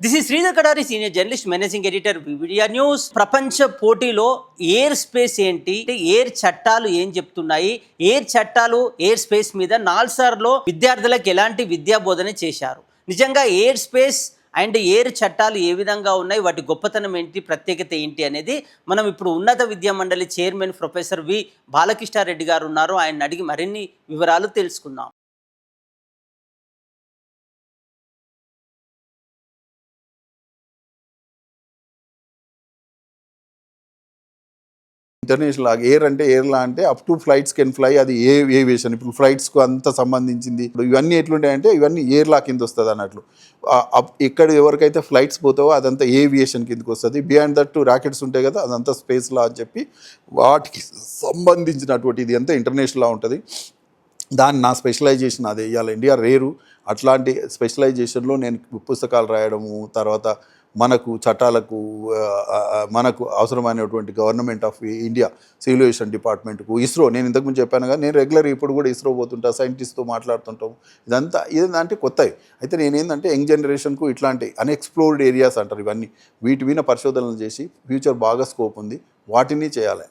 This is Sridhar Kadari senior journalist managing editor Vividia news ప్రపంచ పోటీలో air space ఏంటి? Air చట్టాలు ఏం చెప్తున్నాయి? ఎయిర్ చట్టాలు ఎయిర్ స్పేస్ మీద నాల్సార్లో విద్యార్థులకు ఎలాంటి విద్యా బోధన చేశారు? నిజంగా ఎయిర్ స్పేస్ అండ్ ఎయిర్ చట్టాలు ఏ విధంగా ఉన్నాయి? వాటి గొప్పతనం ఏంటి? ప్రత్యేకత ఏంటి? అనేది మనం ఇప్పుడు ఉన్నత విద్యా మండలి చైర్మన్ ప్రొఫెసర్ వి బాలకృష్ణారెడ్డి గారు ఉన్నారు. ఆయన అడిగి మరిన్ని వివరాలు తెలుసుకుందాం. ఇంటర్నేషనల్ ఎయిర్ అంటే ఎయిర్లా అంటే up to flights can fly అది ఏ ఏవియేషన్. ఇప్పుడు ఫ్లైట్స్కు అంత సంబంధించింది. ఇప్పుడు ఇవన్నీ ఎట్లుంటాయంటే ఇవన్నీ ఎయిర్లా కింద వస్తుంది అన్నట్లు. అప్- ఎక్కడ ఎవరికైతే ఫ్లైట్స్ పోతావో అదంతా ఏవియేషన్ కిందకి వస్తుంది. బియాండ్ దట్ రాకెట్స్ ఉంటాయి కదా అదంతా స్పేస్లా అని చెప్పి వాటికి సంబంధించినటువంటి ఇది అంతా ఇంటర్నేషనల్లా ఉంటుంది. దాన్ని నా స్పెషలైజేషన్ అదే. ఇవాళ ఇండియా రేరు. అట్లాంటి స్పెషలైజేషన్లో నేను పుస్తకాలు రాయడము తర్వాత మనకు చట్టాలకు మనకు అవసరమైనటువంటి government of India civil aviation డిపార్ట్మెంట్కు ISRO నేను ఇంతకుముందు చెప్పాను కదా నేను రెగ్యులర్ ఇప్పుడు కూడా ఇస్రో పోతుంటా సైంటిస్ట్తో మాట్లాడుతుంటాం. ఇదంతా ఏంటంటే కొత్తవి అయితే నేనేంటంటే యంగ్ జనరేషన్కు ఇట్లాంటి అన్ఎక్స్ప్లోర్డ్ ఏరియాస్ అంటారు ఇవన్నీ. వీటి మీద పరిశోధనలు చేసి ఫ్యూచర్ బాగా స్కోప్ ఉంది. వాటిని చేయాలి.